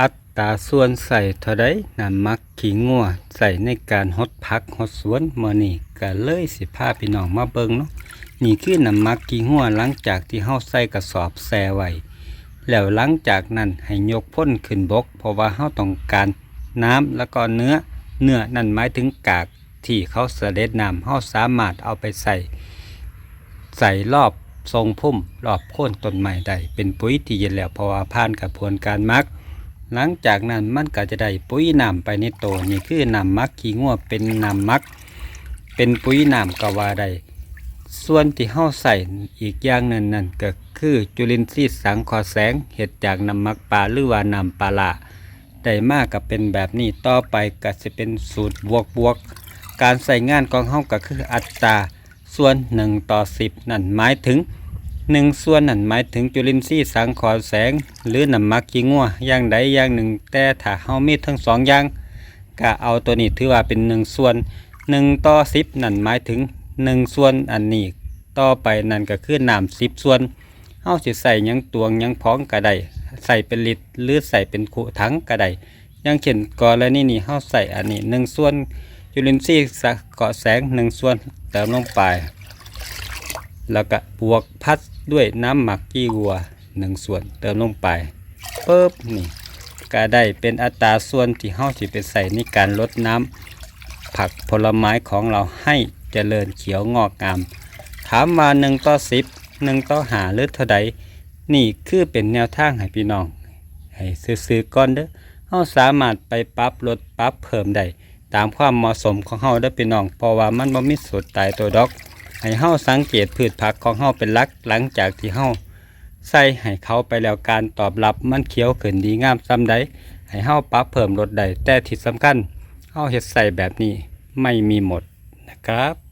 อัตราส่วนใส่เท่าใดน้ำมักขี้งัวใส่ในการฮดผักฮดสวนมื้อนี้ก็เลยสิพาพี่น้องมาเบิ่งเนาะนี่คือน้ำมักขี้งัวหลังจากที่เฮาใส่กระสอบแช่ไว้แล้วหลังจากนั้นให้ยกพ่นขึ้นบก เพราะว่าเฮาต้องการน้ำแล้วก็เนื้อเนื้อนั่นหมายถึงกากที่เขาเสด็จน้ำเฮาสามารถเอาไปใส่ ใส่รอบทรงพุ่มรอบโค่นต้นไม้ได้เป็นปุ๋ยที่เย็นแล้วเพราะว่าผ่านกระบวนการมัก หลังจากนั้นมันก็จะได้ปุ๋ยน้ำไปในโตนี่คือน้ำมักขี้งัวเป็นน้ำมัก เป็นปุ๋ยน้ำกว่าได้ส่วนที่เฮาใส่อีกอย่างหนึ่งนั่นก็คือจุลินทรีย์สังเคราะห์แสงเห็ดจากน้ำมักปลาหรือว่าน้ำปลาละได้มากก็เป็นแบบนี้ต่อไปก็จะเป็นสูตรบวกบวกการใส่งานของเฮาก็คืออัตราส่วน 1 ต่อ 10 นั่นหมายถึง หนึ่งส่วนนั่นหมายถึงจุลินทรีย์สังเคราะห์แสง หรือน้ำมักขี้งัวอย่างใดอย่างหนึ่ง แต่ถ้าเฮามีทั้งสองอย่างก็เอาตัวนี้ถือว่าเป็นหนึ่งส่วนหนึ่งต่อสิบนั่นหมายถึงหนึ่งส่วนอันนี้ต่อไปนั่นก็คือน้ำสิบส่วนเฮาสิใส่ยังตวงยังพ้องก็ได้ใส่เป็นลิตรหรือใส่เป็นขวดถังก็ได้อย่างเช่นกรณีนี้เฮาใส่อันนี้หนึ่งส่วนจุลินทรีย์สังเคราะแสงหนึ่งส่วนเติมลงไป แล้วก็บวกพัด ด้วยน้ำหมักกี้วัวหนึ่งส่วนเติมลงไปปุ๊บนี่ก็ได้เป็นอัตราส่วนที่เฮาสิไปใส่ในการลดน้ำผักผลไม้ของเราให้เจริญเขียวงอกงาม ถามมาหนึ่งต่อสิบหนึ่งต่อหาหรือเท่าใดนี่คือเป็นแนวทางให้พี่น้อง ให้ซื้อๆก่อนเด้อเฮาสามารถไปปรับลดปรับเพิ่มได้ตามความเหมาะสมของเฮาเด้อพี่น้อง เพราะว่ามันบ่มีสูตรตายตัวดอก ให้เฮาสังเกตพืชผักของเฮาเป็นลักหลังจากที่เฮาใส่ให้เขาไปแล้วการตอบรับมันเขียวขึ้นดีงามซ้ำใดให้เฮาปรับเพิ่มลดใดแต่ที่สำคัญเฮาเฮ็ดใส่แบบนี้ไม่มีหมดนะครับ